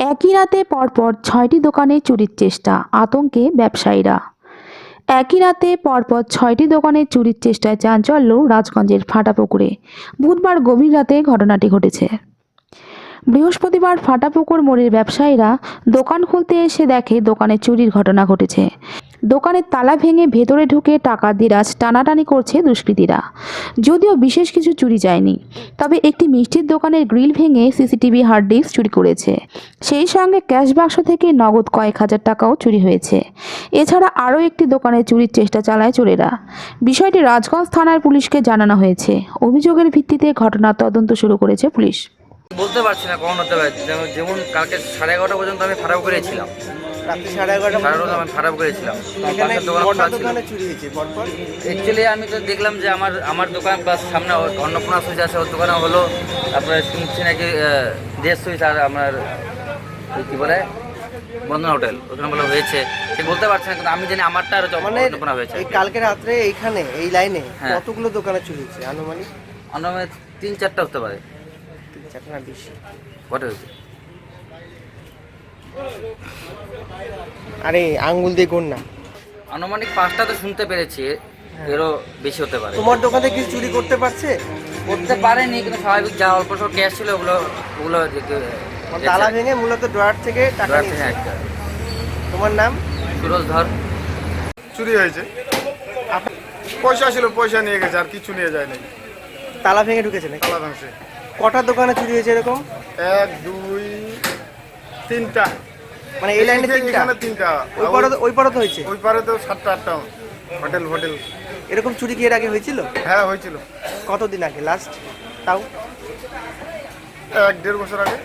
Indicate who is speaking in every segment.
Speaker 1: একই রাতে পরপর ছয়টি দোকানে চুরির চেষ্টা, আতঙ্কে ব্যবসায়ীরা। একই রাতে পরপর ছয়টি দোকানে চুরির চেষ্টায় চাঞ্চল্য রাজগঞ্জের ফাটাপুকুরে। বুধবার গভীর রাতে ঘটনাটি ঘটেছে। বৃহস্পতিবার ফাটাপুকুর মোড়ের ব্যবসায়ীরা দোকান খুলতে এসে দেখে দোকানে চুরির ঘটনা ঘটেছে। দোকানের তালা ভেঙে ভেতরে ঢুকে টাকা দিরাজ টানাটানি করছে দুষ্কৃতীরা। যদিও বিশেষ কিছু চুরি যায়নি, তবে একটি মিষ্টির দোকানের গ্রিল ভেঙে সিসিটিভি হার্ড ডিস্ক চুরি করেছে। সেই সঙ্গে ক্যাশ বাক্স থেকে নগদ কয়েক হাজার টাকাও চুরি হয়েছে। এছাড়া আরও একটি দোকানে চুরির চেষ্টা চালায় চোরেরা। বিষয়টি রাজগঞ্জ থানার পুলিশকে জানানো হয়েছে। অভিযোগের ভিত্তিতে ঘটনার তদন্ত শুরু করেছে পুলিশ।
Speaker 2: বলতে পারছি না, কখন হতে পারে। যেমন কালকে সাড়ে এগারোটা পর্যন্ত আমি ফারাপ করেছিলাম।
Speaker 3: রাত্রি সাড়ে এগারোটা
Speaker 2: আমি ফারাপ করেছিলাম।
Speaker 3: এখানে কটা দোকানে চুরি হয়েছে পরপর
Speaker 2: অ্যাকচুয়ালি আমি তো দেখলাম যে আমার আমার দোকান প্লাস সামনে অন্নপূর্ণা সুইচ আছে ওর দোকানে হলো তারপরে শুনছি নাকি দেশ সুইচ আর আমার কি বলে বন্ধন হোটেল ওখানে বলে হয়েছে। বলতে পারছি না কিন্তু আমি জানি আমারটা আর
Speaker 3: মানে
Speaker 2: অন্নপূর্ণা হয়েছে
Speaker 3: এই কালকে রাত্রে এইখানে এই লাইনে
Speaker 2: হ্যাঁ।
Speaker 3: কতগুলো দোকানে চুরি হয়েছে আনুমানিক?
Speaker 2: অন্য তিন চারটা হতে পারে।
Speaker 3: তিন চারটা বেশি।
Speaker 2: কটা হয়েছে?
Speaker 3: আরে আঙ্গুল দিয়ে গুণ না।
Speaker 2: আনুমানিক পাঁচটা তো শুনতে পেরেছি এরও বেশি হতে পারে।
Speaker 3: তোমার দোকানে কি চুরি করতে পারছে?
Speaker 2: করতে পারেনি কিন্তু স্বাভাবিক যা অল্প সব ক্যাশ ছিল ওগুলো ওগুলো
Speaker 3: তালা ভেঙে মূলত ড্রয়ার থেকে টাকা নিয়েছে। তোমার নাম?
Speaker 2: সুরজ ধর।
Speaker 4: চুরি হয়েছে। পয়সা ছিল পয়সা নিয়ে গেছে আর কিছু নিয়ে যায় নাই
Speaker 3: তালা ভেঙে ঢুকেছে নাকি?
Speaker 4: তালা ভাঙছে।
Speaker 3: কটা দোকানে চুরি হয়েছে এরকম?
Speaker 4: এক দুই তিনটা।
Speaker 3: মানে এই লাইনে তিনটা?
Speaker 4: এখানে তিনটা।
Speaker 3: ওই পারে ওই পারে তো হয়েছে?
Speaker 4: ওই পারে তো সাতটা আটটা হোটেল হোটেল।
Speaker 3: এরকম চুরি কি এর আগে হয়েছিল?
Speaker 4: হ্যাঁ হয়েছিল।
Speaker 3: কতদিন আগে? লাস্ট তাও?
Speaker 4: এক দেড় বছর আগে।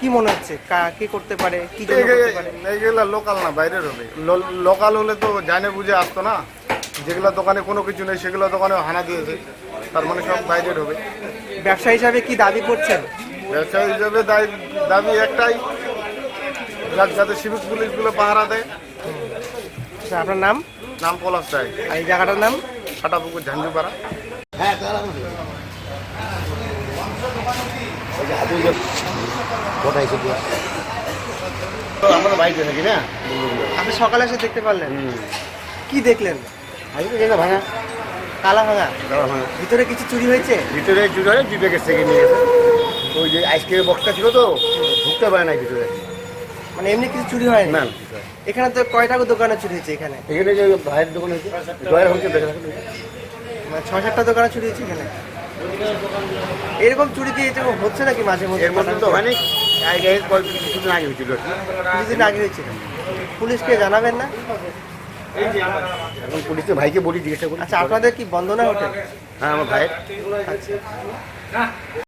Speaker 3: কি মনে হচ্ছে? কা- করতে পারে? কি
Speaker 4: এইগুলা লোকাল না বাইরের হবে। লোকাল হলে তো জানে বুঝে আসতো না। যেগুলো দোকানে কোনো কিছু নেই সেগুলো দোকানে হানা দিয়েছে। তার মানে সব বাইরের হবে।
Speaker 3: ব্যবসা হিসাবে কি দাবি করছেন?
Speaker 4: ব্যবসা হিসাবে দাবি একটাই যাতে সিভিক পুলিশগুলো পাহারা দেয়।
Speaker 3: আচ্ছা, আপনার নাম?
Speaker 4: নাম পলাশ চাই
Speaker 3: আর এই জায়গাটার নাম?
Speaker 4: ফাটাপুকুর ঝাঞ্ঝুপাড়া।
Speaker 5: আমরা বাড়িতে থাকি না?
Speaker 3: আপনি সকালে এসে দেখতে পারলেন? কি দেখলেন?
Speaker 5: ভাঙা।
Speaker 3: তালা ভাঙা?
Speaker 5: তালা ভাঙা।
Speaker 3: ভিতরে কিছু চুরি হয়েছে?
Speaker 5: ভিতরে চুরি হয় দুই প্যাকেট থেকে নিয়ে গেছে। ওই যে আইসক্রিমের বক্সটা ছিল তো ঢুকতে পারে না ভিতরে।
Speaker 3: মানে এমনি কিছু চুরি হয়নি?
Speaker 5: না
Speaker 3: এখানে তো কয়টা দোকানে চুরি হয়েছে এখানে?
Speaker 5: এখানে যে ভাইয়ের দোকান হয়েছে জয়ের হচ্ছে দেখে রাখুন।
Speaker 3: মানে ছ সাতটা দোকানে চুরি হয়েছে এখানে? এরকম চুরি কি এটা হচ্ছে নাকি মাঝে মধ্যে?
Speaker 5: এর মধ্যে তো অনেক আগে কিছুদিন আগে হয়েছিল।
Speaker 3: কিছুদিন আগে হয়েছিল। পুলিশকে জানাবেন না?
Speaker 5: এখন পুলিশের ভাইকে বলি জিজ্ঞাসা করি।
Speaker 3: আচ্ছা আপনাদের কি বন্দনা হোটেল?
Speaker 5: হ্যাঁ আমার ভাইয়ের।
Speaker 3: আচ্ছা।